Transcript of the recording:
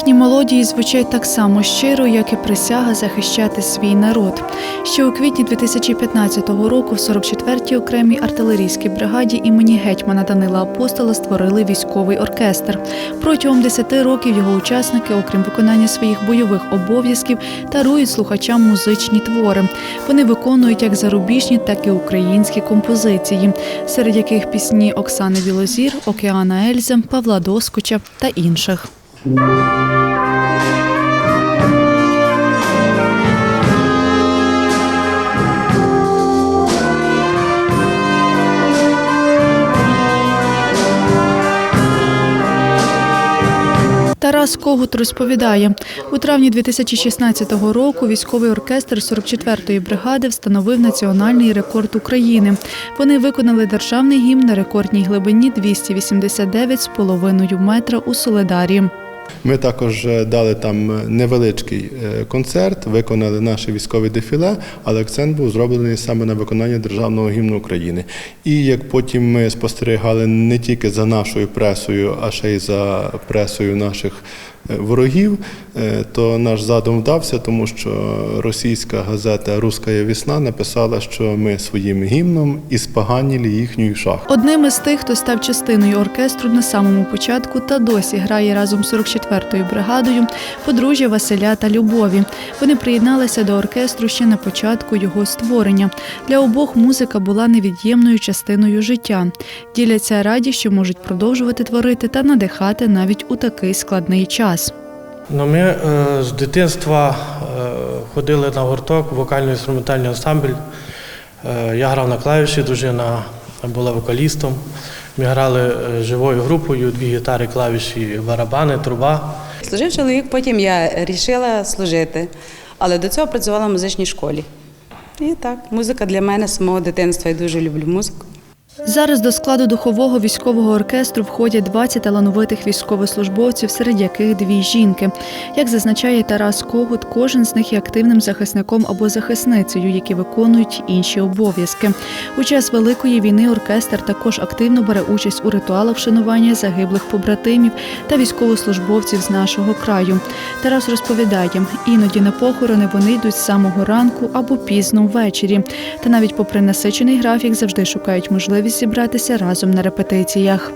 Їхні мелодії звучать так само щиро, як і присяга захищати свій народ. Ще у квітні 2015 року в 44-й окремій артилерійській бригаді імені гетьмана Данила Апостола створили військовий оркестр. Протягом 10 років його учасники, окрім виконання своїх бойових обов'язків, дарують слухачам музичні твори. Вони виконують як зарубіжні, так і українські композиції, серед яких пісні Оксани Білозір, Океана Ельзи, Павла Доскоча та інших. Тарас Когут розповідає, у травні 2016 року військовий оркестр 44-ї бригади встановив національний рекорд України. Вони виконали державний гімн на рекордній глибині 289,5 метра у Соледарі. Ми також е, дали там невеличкий е, концерт, виконали наше військове дефіле, але акцент був зроблений саме на виконання державного гімну України. І як потім ми спостерігали не тільки за нашою пресою, а ще й за пресою наших е, ворогів, е, то наш задум вдався, тому що російська газета Руська весна написала, що ми своїм гімном іспоганили їхню шахту. Одним із тих, хто став частиною оркестру на самому початку та досі грає разом з 44-ю бригадою подружжя Василя та Любові. Вони приєдналися до оркестру ще на початку його створення. Для обох музика була невід'ємною частиною життя. Діляться раді, що можуть продовжувати творити та надихати навіть у такий складний час. Ну, ми е, з дитинства е, ходили на гурток, вокально-інструментальний ансамбль. Е, я грав на клавіші, дружина була вокалістом. Ми грали е, живою групою, дві гітари, клавіші, барабани, труба. Служив чоловік, потім я вирішила служити, але до цього працювала в музичній школі. І так, музика для мене з самого дитинства, я дуже люблю музику. Зараз до складу духового військового оркестру входять 20 талановитих військовослужбовців, серед яких дві жінки. Як зазначає Тарас Когут, кожен з них є активним захисником або захисницею, які виконують інші обов'язки. У час великої війни оркестр також активно бере участь у ритуалах вшанування загиблих побратимів та військовослужбовців з нашого краю. Тарас розповідає, іноді на похорони вони йдуть з самого ранку або пізно ввечері. Та навіть попри насичений графік завжди шукають можливість зібратися разом на репетиціях.